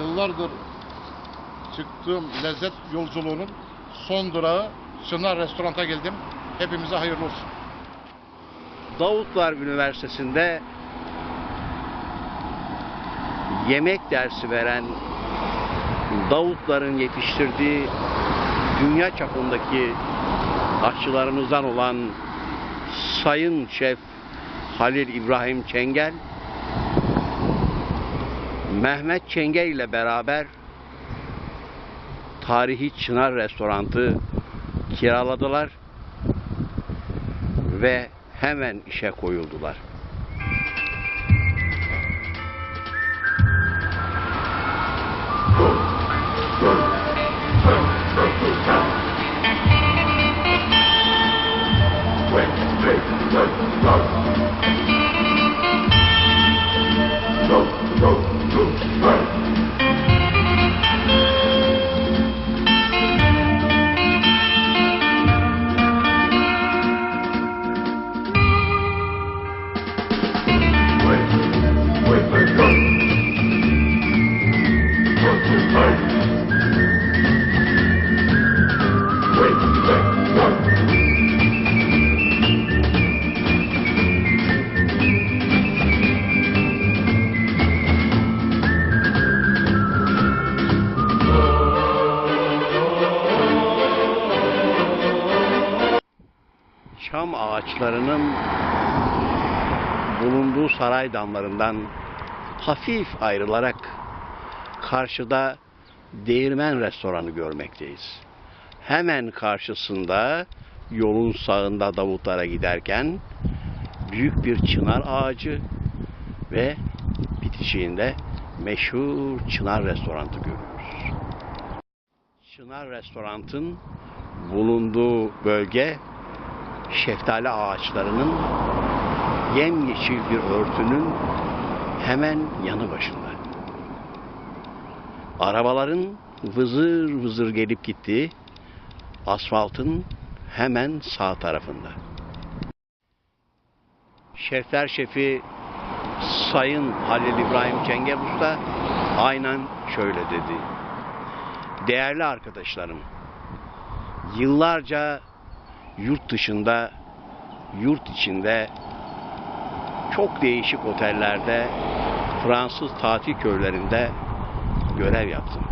Yıllardır çıktığım lezzet yolculuğunun son durağı Çınar Restorant'a geldim. Hepimize hayırlı olsun. Davutlar Üniversitesi'nde yemek dersi veren Davutların yetiştirdiği dünya çapındaki aşçılarımızdan olan Sayın Şef Halil İbrahim Çengel Mehmet Çengel ile beraber tarihi Çınar Restorantı kiraladılar ve hemen işe koyuldular. Çam ağaçlarının bulunduğu saray damlarından hafif ayrılarak karşıda Değirmen Restoranı görmekteyiz. Hemen karşısında yolun sağında Davutlara giderken büyük bir çınar ağacı ve bitişiğinde meşhur Çınar Restorantı görüyoruz. Çınar Restorant'ın bulunduğu bölge şeftali ağaçlarının yemyeşil bir örtünün hemen yanı başında. Arabaların vızır vızır gelip gittiği asfaltın hemen sağ tarafında. Şefler şefi Sayın Halil İbrahim Çengel Usta aynen şöyle dedi. Değerli arkadaşlarım, yıllarca yurt dışında, yurt içinde çok değişik otellerde, Fransız tatil köylerinde görev yaptım.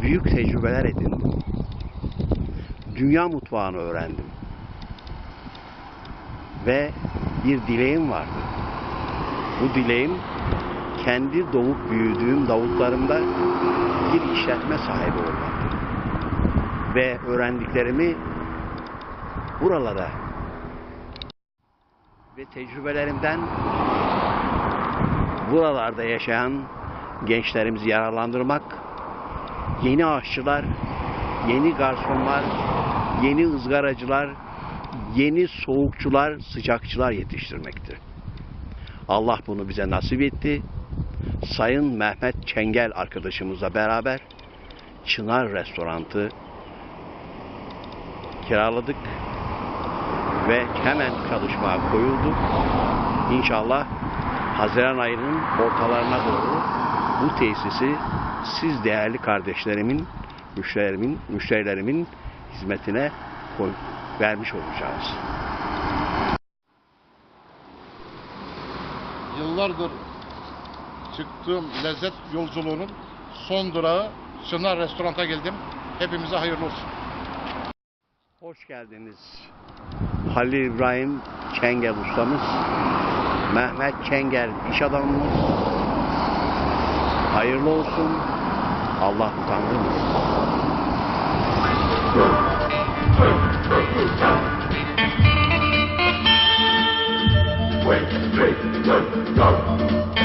Büyük tecrübeler edindim. Dünya mutfağını öğrendim. Ve bir dileğim vardı. Bu dileğim kendi doğup büyüdüğüm Davutlarımda bir işletme sahibi olmaktı ve öğrendiklerimi buralara ve tecrübelerimden buralarda yaşayan gençlerimizi yararlandırmak, yeni aşçılar, yeni garsonlar, yeni ızgaracılar, yeni soğukçular, sıcakçılar yetiştirmektir. Allah bunu bize nasip etti. Sayın Mehmet Çengel arkadaşımızla beraber Çınar Restorantı kiraladık ve hemen çalışmaya koyulduk. İnşallah Haziran ayının ortalarına doğru bu tesisi siz değerli kardeşlerimin, müşterilerimin, müşterilerimin hizmetine koy, vermiş olacağız. Yıllardır çıktığım lezzet yolculuğunun son durağı Çınar Restorant'a geldim. Hepimize hayırlı olsun. Hoş geldiniz. Halil İbrahim Çengel ustamız, Mehmet Çengel iş adamımız. Hayırlı olsun. Allah utandırmasın. Wait, wait, go. Go,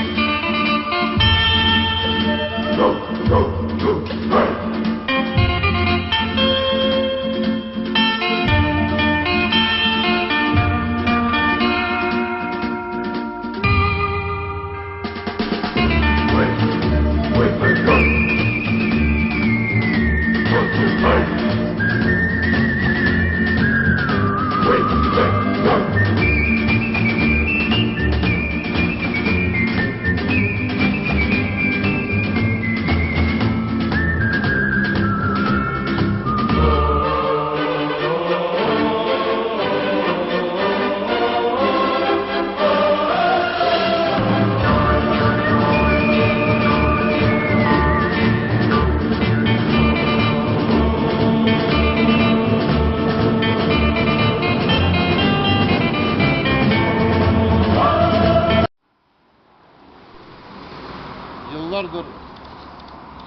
yıldır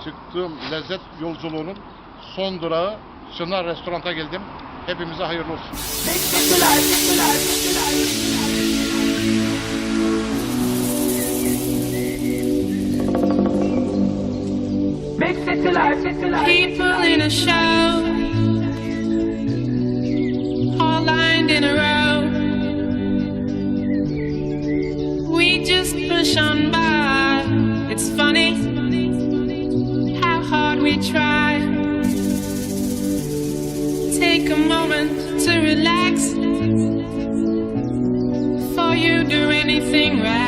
çıktığım lezzet yolculuğunun son durağı Çınar Restorant'a geldim. Hepimize hayırlı olsun. People in a show, try. Take a moment to relax before you do anything right.